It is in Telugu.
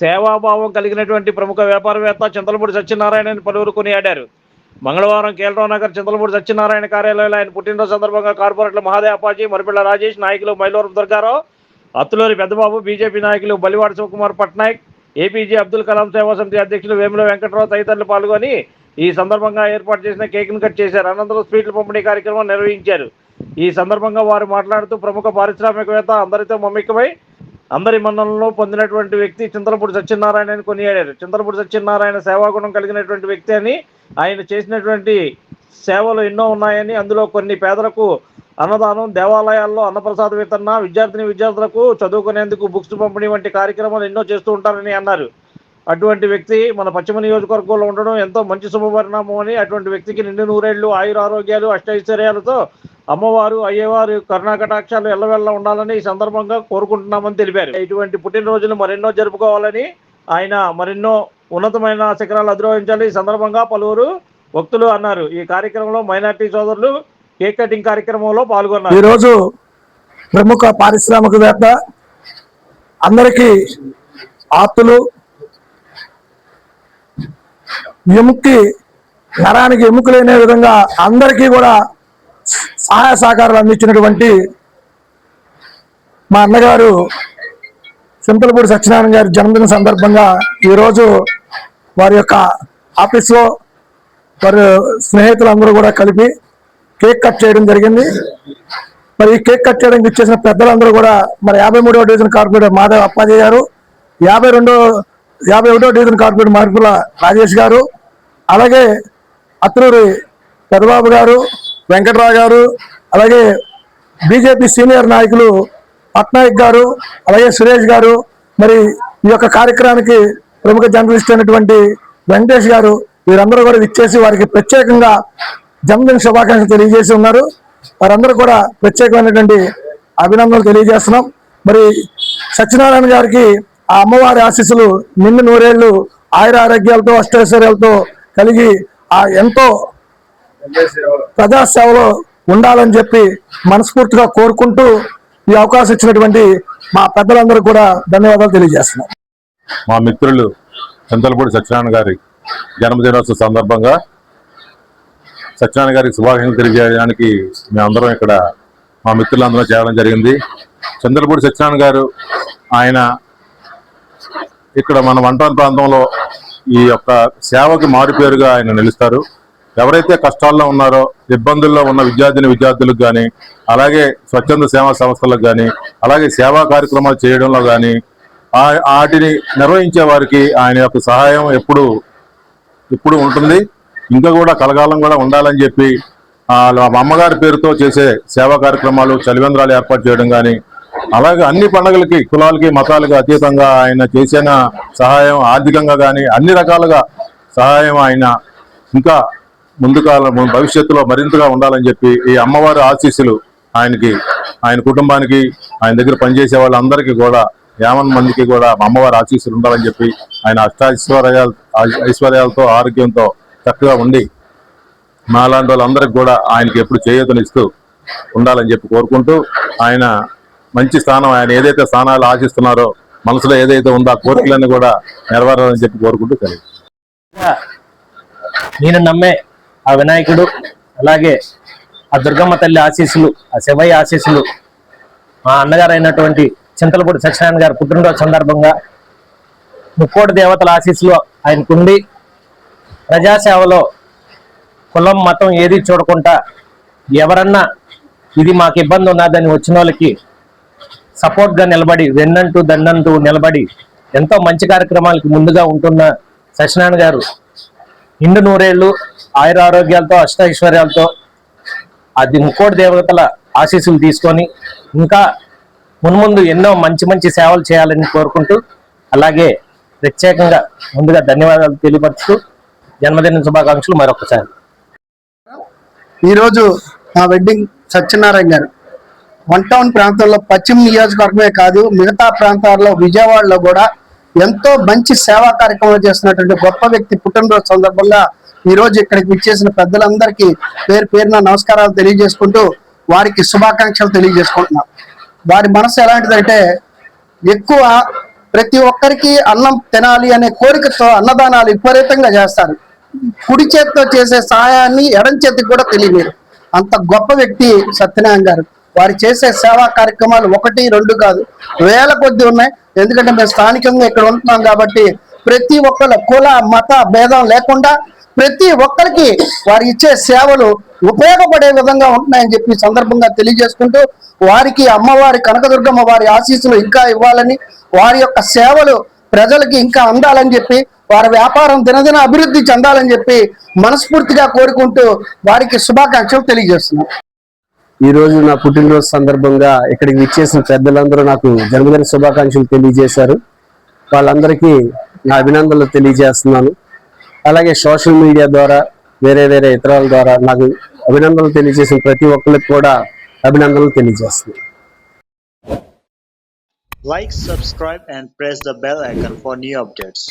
సేవాభావం కలిగినటువంటి ప్రముఖ వ్యాపారవేత్త చింతలపూడి సత్యనారాయణని పలువురు కొనియాడారు. మంగళవారం కేలరావు నగర్ చింతలపూడి సత్యనారాయణ కార్యాలయంలో ఆయన పుట్టినరోజు సందర్భంగా కార్పొరేట్ల మహాదేవ్ అపాజీ మరిపిల్ల రాజేష్ నాయకులు మైలూరు దుర్గారావు అత్తులూరి పెద్దబాబు బీజేపీ నాయకులు బలివాడ శివకుమార్ పట్నాయక్ ఏపీజే అబ్దుల్ కలాం సేవా సమితి అధ్యక్షులు వేముల వెంకటరావు తదితరులు పాల్గొని ఈ సందర్భంగా ఏర్పాటు చేసిన కేక్ను కట్ చేశారు. అనంతరం స్వీట్ల పంపిణీ కార్యక్రమం నిర్వహించారు. ఈ సందర్భంగా వారు మాట్లాడుతూ ప్రముఖ పారిశ్రామికవేత్త అందరితో మమ్మికమై అందరి మండలంలో పొందినటువంటి వ్యక్తి చింతలపూడి సత్యనారాయణ అని కొనియాడారు. చింతలపూడి సత్యనారాయణ సేవాగుణం కలిగినటువంటి వ్యక్తి అని ఆయన చేసినటువంటి సేవలు ఎన్నో ఉన్నాయని అందులో కొన్ని పేదలకు అన్నదానం దేవాలయాల్లో అన్నప్రసాద వితరణ విద్యార్థిని విద్యార్థులకు చదువుకునేందుకు బుక్స్ పంపిణీ వంటి కార్యక్రమాలు ఎన్నో చేస్తూ ఉంటారని అన్నారు. అటువంటి వ్యక్తి మన పశ్చిమ నియోజకవర్గంలో ఉండడం ఎంతో మంచి శుభపరిణామం అని అటువంటి వ్యక్తికి నిండు నూరేళ్ళు ఆయుర ఆరోగ్యాలు అష్టైశ్వర్యాలతో అమ్మవారు అయ్యవారు కరుణాకటాక్షాలు ఎల్లవెల్ల ఉండాలని ఈ సందర్భంగా కోరుకుంటున్నామని తెలిపారు. ఇటువంటి పుట్టినరోజులు మరెన్నో జరుపుకోవాలని ఆయన మరెన్నో ఉన్నతమైన శిఖరాలు అధిరోహించాలి ఈ సందర్భంగా పలువురు భక్తులు అన్నారు. ఈ కార్యక్రమంలో మైనార్టీ సోదరులు కేక్ కటింగ్ కార్యక్రమంలో పాల్గొన్నారు. ఈరోజు ప్రముఖ పారిశ్రామికవేత్త అందరికీ ఆప్తులు ఎముక్కి నరానికి ఎముకలేనే విధంగా అందరికీ కూడా సహాయ సహకారాలు అందించినటువంటి మా అన్నగారు సింతలపూడి సత్యనారాయణ గారి జన్మదిన సందర్భంగా ఈరోజు వారి యొక్క ఆఫీస్లో వారి స్నేహితులందరూ కూడా కలిపి కేక్ కట్ చేయడం జరిగింది. మరి ఈ కేక్ కట్ చేయడానికి ఇచ్చేసిన పెద్దలందరూ కూడా మరి యాభై మూడవ డివిజన్ కార్పొరేటర్ మాధవ్ అప్పాజీ గారు యాభై రెండో యాభై ఒకటో డివిజన్ కార్పొరేటర్ మార్పుల రాజేష్ గారు అలాగే అత్రూరి పెదబాబు గారు వెంకట్రావు గారు అలాగే బీజేపీ సీనియర్ నాయకులు పట్నాయక్ గారు అలాగే సురేష్ గారు మరి ఈ యొక్క కార్యక్రమానికి ప్రముఖ జర్నలిస్ట్ అయినటువంటి వెంకటేష్ గారు వీరందరూ కూడా విచ్చేసి వారికి ప్రత్యేకంగా జన్మదిన శుభాకాంక్షలు తెలియజేసి ఉన్నారు. వారందరూ కూడా ప్రత్యేకమైనటువంటి అభినందనలు తెలియజేస్తున్నాం. మరి సత్యనారాయణ గారికి ఆ అమ్మవారి ఆశీస్సులు నిండు నూరేళ్ళు ఆయుర ఆరోగ్యాలతో అష్టైశ్వర్యాలతో కలిగి ఆ ఎంతో ప్రజాసేవలో ఉండాలని చెప్పి మనస్ఫూర్తిగా కోరుకుంటూ ఈ అవకాశం ఇచ్చినటువంటి మా పెద్దలందరూ కూడా ధన్యవాదాలు తెలియజేస్తున్నాం. మా మిత్రులు చింతలపూడి సత్యనారాయణ గారి జన్మదినోత్సవ సందర్భంగా సత్యనారాయణ గారికి శుభాకాంక్షలు తెలియజేయడానికి మేమందరం ఇక్కడ మా మిత్రులందరం చేయడం జరిగింది. చంద్రపూడి సత్యనారాయణ గారు ఆయన ఇక్కడ మన వంటాన్ ప్రాంతంలో ఈ యొక్క సేవకి మారుపేరుగా ఆయన నిలుస్తారు. ఎవరైతే కష్టాల్లో ఉన్నారో ఇబ్బందుల్లో ఉన్న విద్యార్థిని విద్యార్థులకు కానీ అలాగే స్వచ్ఛంద సేవా సంస్థలకు కానీ అలాగే సేవా కార్యక్రమాలు చేయడంలో కానీ వాటిని నిర్వహించే వారికి ఆయన యొక్క సహాయం ఎప్పుడు ఇప్పుడు ఉంటుంది. ఇంకా కూడా కలగాలం కూడా ఉండాలని చెప్పి మా అమ్మగారి పేరుతో చేసే సేవా కార్యక్రమాలు చలివేంద్రాలు ఏర్పాటు చేయడం కానీ అలాగే అన్ని పండుగలకి కులాలకి మతాలకి అతీతంగా ఆయన చేసిన సహాయం ఆర్థికంగా కానీ అన్ని రకాలుగా సహాయం ఆయన. ఇంకా ముందు కాలం భవిష్యత్తులో మరింతగా ఉండాలని చెప్పి ఈ అమ్మవారి ఆశీస్సులు ఆయనకి ఆయన కుటుంబానికి ఆయన దగ్గర పనిచేసే వాళ్ళందరికీ కూడా యావన్ మందికి కూడా మా అమ్మవారి ఆశీస్సులు ఉండాలని చెప్పి ఆయన అష్టాశ్వర్యాలు ఐశ్వర్యాలతో ఆరోగ్యంతో చక్కగా ఉండి మాలాంటి వాళ్ళందరికి కూడా ఆయనకి ఎప్పుడు చేయూతనిస్తూ ఉండాలని చెప్పి కోరుకుంటూ ఆయన మంచి స్థానం ఆయన ఏదైతే స్థానాలు ఆశిస్తున్నారో మనసులో ఏదైతే ఉందో ఆ కోరికలన్నీ కూడా నెరవేరాలని చెప్పి కోరుకుంటూ కలిగి నేను నమ్మే ఆ వినాయకుడు అలాగే ఆ దుర్గమ్మ తల్లి ఆశీస్సులు ఆ శివయ్య ఆశీస్సులు మా అన్నగారు అయినటువంటి చింతలపూడి సత్యనారాయణ గారి పుట్టినరోజు సందర్భంగా ముక్కోటి దేవతల ఆశీస్సులు ఆయనకుండి. ప్రజాసేవలో కులం మతం ఏది చూడకుండా ఎవరన్నా ఇది మాకు ఇబ్బంది ఉన్నదని వచ్చిన వాళ్ళకి సపోర్ట్గా నిలబడి వెన్నంటూ దన్నంటూ నిలబడి ఎంతో మంచి కార్యక్రమాలకి ముందుగా ఉంటున్న సత్యనారాయణ గారు ఇండు నూరేళ్ళు ఆయుర ఆరోగ్యాలతో అష్టైశ్వర్యాలతో అది ముక్కోటి దేవతల ఆశీస్సులు తీసుకొని ఇంకా మున్ముందు ఎన్నో మంచి మంచి సేవలు చేయాలని కోరుకుంటూ అలాగే ప్రత్యేకంగా ముందుగా ధన్యవాదాలు తెలియపరుస్తూ జన్మదిన శుభాకాంక్షలు మరొకసారి. ఈరోజు నా వెడ్డింగ్ సత్యనారాయణ గారు. వన్ టౌన్ ప్రాంతంలో పశ్చిమ నియోజకవర్గమే కాదు మిగతా ప్రాంతాల్లో విజయవాడలో కూడా ఎంతో మంచి సేవా కార్యక్రమాలు చేస్తున్నటువంటి గొప్ప వ్యక్తి పుట్టినరోజు సందర్భంగా ఈ రోజు ఇక్కడికి విచ్చేసిన పెద్దలందరికీ పేరు పేరున నమస్కారాలు తెలియజేసుకుంటూ వారికి శుభాకాంక్షలు తెలియజేసుకుంటున్నాం. వారి మనసు ఎలాంటిదంటే ఎక్కువ ప్రతి ఒక్కరికి అన్నం తినాలి అనే కోరికతో అన్నదానాలు విపరీతంగా చేస్తారు. కుడి చేతితో చేసే సహాయాన్ని ఎడం చేతికి కూడా తెలియలేరు అంత గొప్ప వ్యక్తి సత్యనారాయణ గారు. వారు చేసే సేవా కార్యక్రమాలు ఒకటి రెండు కాదు వేల కొద్ది ఉన్నాయి. ఎందుకంటే మేము స్థానికంగా ఇక్కడ ఉంటున్నాం కాబట్టి ప్రతి ఒక్కరు కుల మత భేదం లేకుండా ప్రతి ఒక్కరికి వారు ఇచ్చే సేవలు ఉపయోగపడే విధంగా ఉంటున్నాయని చెప్పి సందర్భంగా తెలియజేసుకుంటూ వారికి అమ్మవారి కనకదుర్గమ్మ వారి ఆశీస్సులు ఇంకా ఇవ్వాలని వారి యొక్క సేవలు ప్రజలకి ఇంకా అందాలని చెప్పి వారి వ్యాపారం దినదిన అభివృద్ధి చెందాలని చెప్పి మనస్ఫూర్తిగా కోరుకుంటూ వారికి శుభాకాంక్షలు తెలియజేస్తున్నాం. ఈ రోజు నా పుట్టినరోజు సందర్భంగా ఇక్కడికి విచ్చేసిన పెద్దలందరూ నాకు జన్మదిన శుభాకాంక్షలు తెలియజేశారు. వాళ్ళందరికీ నా అభినందనలు తెలియజేస్తున్నాను. అలాగే సోషల్ మీడియా ద్వారా వేరే వేరే ఇతరాల ద్వారా నాకు అభినందనలు తెలియజేసిన ప్రతి ఒక్కరికి కూడా అభినందనలు తెలియజేస్తున్నాను Like, subscribe, and press the bell icon for new updates.